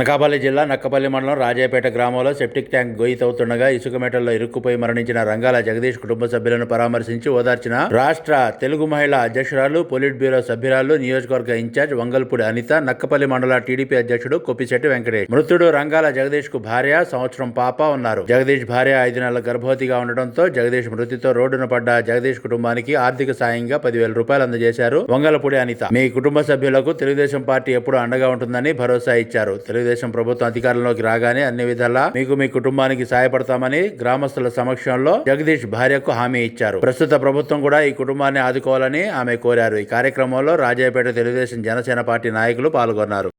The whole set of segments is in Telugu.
అనకాపల్లి జిల్లా నక్కపల్లి మండలం రాజాపేట గ్రామంలో సెప్టిక్ ట్యాంక్ గొయ్యి తవ్వుతుండగా ఇసుక మెటల్లో ఇరుక్కుపోయి మరణించిన రంగాల జగదీష్ కుటుంబ సభ్యులను పరామర్శించి ఓదార్చిన రాష్ట్ర తెలుగు మహిళా అధ్యక్షురాలు పోలిట్ బ్యూరో సభ్యురాలు నియోజకవర్గ ఇన్ఛార్జ్ వంగల్పూడి అనిత నక్కపల్లి మండల టీడీపీ అధ్యక్షుడు కొప్పిశెట్టి వెంకటేష్. మృతుడు రంగాల జగదీష్కు భార్య సంవత్సరం పాప ఉన్నారు. జగదీష్ భార్య ఐదు నెలల గర్భవతిగా ఉండడంతో జగదీష్ మృతితో రోడ్డున పడ్డ జగదీష్ కుటుంబానికి ఆర్థిక సాయంగా పదివేల రూపాయలు అందజేశారు వంగలపూడి అనిత. మీ కుటుంబ సభ్యులకు తెలుగుదేశం పార్టీ ఎప్పుడు అండగా ఉంటుందని భరోసా ఇచ్చారు. తెలుగుదేశం తెలుగుదేశం ప్రభుత్వం అధికారంలోకి రాగానే అన్ని విధాలా మీకు మీ కుటుంబానికి సహాయపడతామని గ్రామస్తుల సమక్షంలో జగదీష్ భార్యకు హామీ ఇచ్చారు. ప్రస్తుత ప్రభుత్వం కూడా ఈ కుటుంబాన్ని ఆదుకోవాలని ఆమె కోరారు. ఈ కార్యక్రమంలో రాజాపేట తెలుగుదేశం జనసేన పార్టీ నాయకులు పాల్గొన్నారు.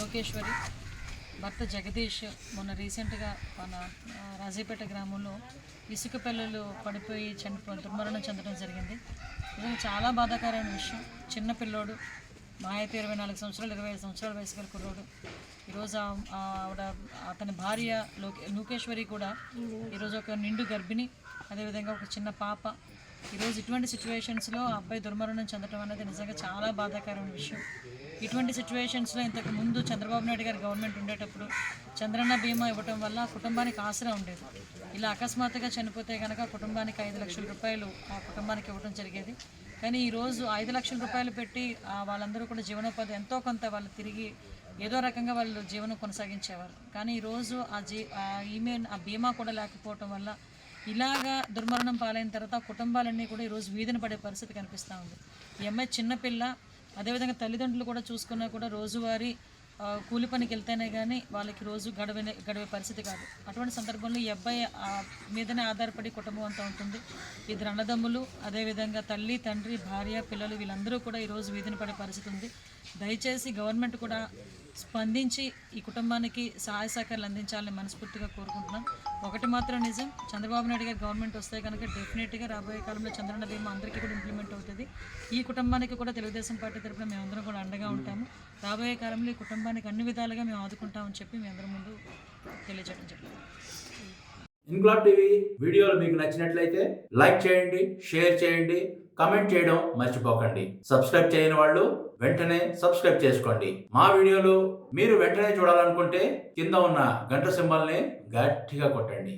లోకేశ్వరి భర్త జగదీష్ మొన్న రీసెంట్గా మన రాజీపేట గ్రామంలో ఇసుక పిల్లలు పడిపోయి చనిపో దుర్మరణం చెందడం జరిగింది. నిజంగా చాలా బాధాకరమైన విషయం. చిన్న పిల్లోడు మా అయితే ఇరవై నాలుగు సంవత్సరాలు ఇరవై ఐదు సంవత్సరాల వయసు గల కుర్రోడు. ఈరోజు ఆ- ఆవిడ అతని భార్య లోకే లోకేశ్వరి కూడా ఈరోజు ఒక నిండు గర్భిణి అదేవిధంగా ఒక చిన్న పాప. ఈరోజు ఇటువంటి సిచ్యువేషన్స్లో అబ్బాయి దుర్మరణం చెందడం అనేది నిజంగా చాలా బాధాకరమైన విషయం. ఇటువంటి సిచ్యువేషన్స్లో ఇంతకు ముందు చంద్రబాబు నాయుడు గారి గవర్నమెంట్ ఉండేటప్పుడు చంద్రన్న బీమా ఇవ్వటం వల్ల ఆ కుటుంబానికి ఆసరా ఉండేది. ఇలా అకస్మాత్తుగా చనిపోతే కనుక కుటుంబానికి ఐదు లక్షల రూపాయలు ఆ కుటుంబానికి ఇవ్వడం జరిగేది. కానీ ఈరోజు ఐదు లక్షల రూపాయలు పెట్టి వాళ్ళందరూ కూడా జీవనోపాధి ఎంతో కొంత వాళ్ళు తిరిగి ఏదో రకంగా వాళ్ళు జీవనం కొనసాగించేవారు. కానీ ఈరోజు ఆ జీ ఆ ఈమెయిల్ ఆ బీమా కూడా లేకపోవటం వల్ల ఇలాగా దుర్మరణం పాలైన తర్వాత కుటుంబాలన్నీ కూడా ఈరోజు వీధిన పడే పరిస్థితి కనిపిస్తూ ఉంది. ఈ అమ్మాయి చిన్నపిల్ల అదేవిధంగా తల్లిదండ్రులు కూడా చూసుకున్నా కూడా రోజువారీ కూలి పనికి వెళ్తేనే కానీ వాళ్ళకి రోజు గడవనే గడివే పరిస్థితి కాదు. అటువంటి సందర్భంలో ఈ అబ్బాయి మీదనే ఆధారపడి కుటుంబం అంతా ఉంటుంది. ఇద్దరు అన్నదమ్ములు అదేవిధంగా తల్లి తండ్రి భార్య పిల్లలు వీళ్ళందరూ కూడా ఈరోజు వీధిని పడే పరిస్థితి ఉంది. దయచేసి గవర్నమెంట్ కూడా స్పందించి ఈ కుటుంబానికి సహాయ సహకారాలు అందించాలని మనస్ఫూర్తిగా కోరుకుంటున్నాం. ఒకటి మాత్రం నిజం చంద్రబాబు నాయుడు గారు గవర్నమెంట్ వస్తే కనుక డెఫినెట్గా రాబోయే కాలంలో చంద్రన్న బీమా అందరికీ కూడా ఇంప్లిమెంట్ అవుతుంది. ఈ కుటుంబానికి కూడా తెలుగుదేశం పార్టీ తరఫున మేమందరం కూడా అండగా ఉంటాము. రాబోయే కాలంలో ఈ కుటుంబానికి అన్ని విధాలుగా మేము ఆదుకుంటామని చెప్పి మేమందరం ముందు తెలియజేయడం జరిగింది. ఇన్క్లాబ్ టీవీ వీడియోలు మీకు నచ్చినట్లయితే లైక్ చేయండి షేర్ చేయండి కమెంట్ చేయడం మర్చిపోకండి. సబ్స్క్రైబ్ చేయని వాళ్ళు వెంటనే సబ్స్క్రైబ్ చేసుకోండి. మా వీడియోలు మీరు వెంటనే చూడాలనుకుంటే కింద ఉన్న గంట సింబల్ని గట్టిగా కొట్టండి.